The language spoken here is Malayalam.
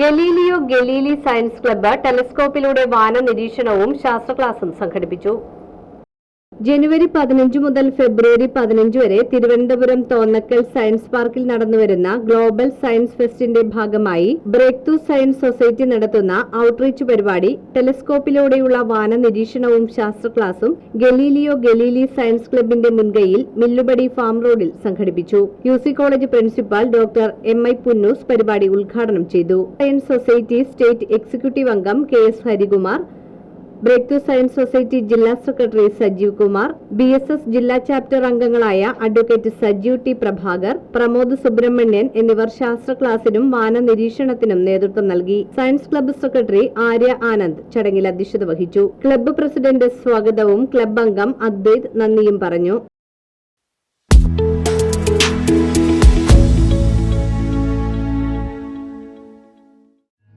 ഗലീലിയോ ഗലീലി സയൻസ് ക്ലബ്ബ് ടെലസ്കോപ്പിലൂടെ വാന നിരീക്ഷണവും ശാസ്ത്ര ക്ലാസും സംഘടിപ്പിച്ചു. ജനുവരി പതിനഞ്ച് മുതൽ ഫെബ്രുവരി പതിനഞ്ച് വരെ തിരുവനന്തപുരം തോന്നക്കൽ സയൻസ് പാർക്കിൽ നടന്നുവരുന്ന ഗ്ലോബൽ സയൻസ് ഫെസ്റ്റിന്റെ ഭാഗമായി ബ്രേക്ക് ത്രൂ സയൻസ് സൊസൈറ്റി നടത്തുന്ന ഔട്ട്റീച്ച് പരിപാടി ടെലിസ്കോപ്പിലൂടെയുള്ള വാന നിരീക്ഷണവും ശാസ്ത്ര ക്ലാസും ഗലീലിയോ ഗലീലി സയൻസ് ക്ലബിന്റെ മുൻകൈയിൽ മില്ലുപടി ഫാം റോഡിൽ സംഘടിപ്പിച്ചു. U C college principal doctor M I Punnoose പരിപാടി ഉദ്ഘാടനം ചെയ്തു. സയൻസ് സൊസൈറ്റി സ്റ്റേറ്റ് എക്സിക്യൂട്ടീവ് അംഗം K S Harikumar breakthrough science society ജില്ലാ secretary Sajeev Kumar B S S ജില്ലാ ചാപ്റ്റർ അംഗങ്ങളായ അഡ്വക്കേറ്റ് സജീവ് ടി പ്രഭാകർ പ്രമോദ് സുബ്രഹ്മണ്യൻ എന്നിവർ ശാസ്ത്ര ക്ലാസിനും വാന നിരീക്ഷണത്തിനും നേതൃത്വം നൽകി. Science club secretary Arya Anand ചടങ്ങിൽ അധ്യക്ഷത വഹിച്ചു. ക്ലബ്ബ് പ്രസിഡന്റ് സ്വാഗതവും ക്ലബ്ബ് അംഗം അദ്വൈത് നന്ദിയും പറഞ്ഞു.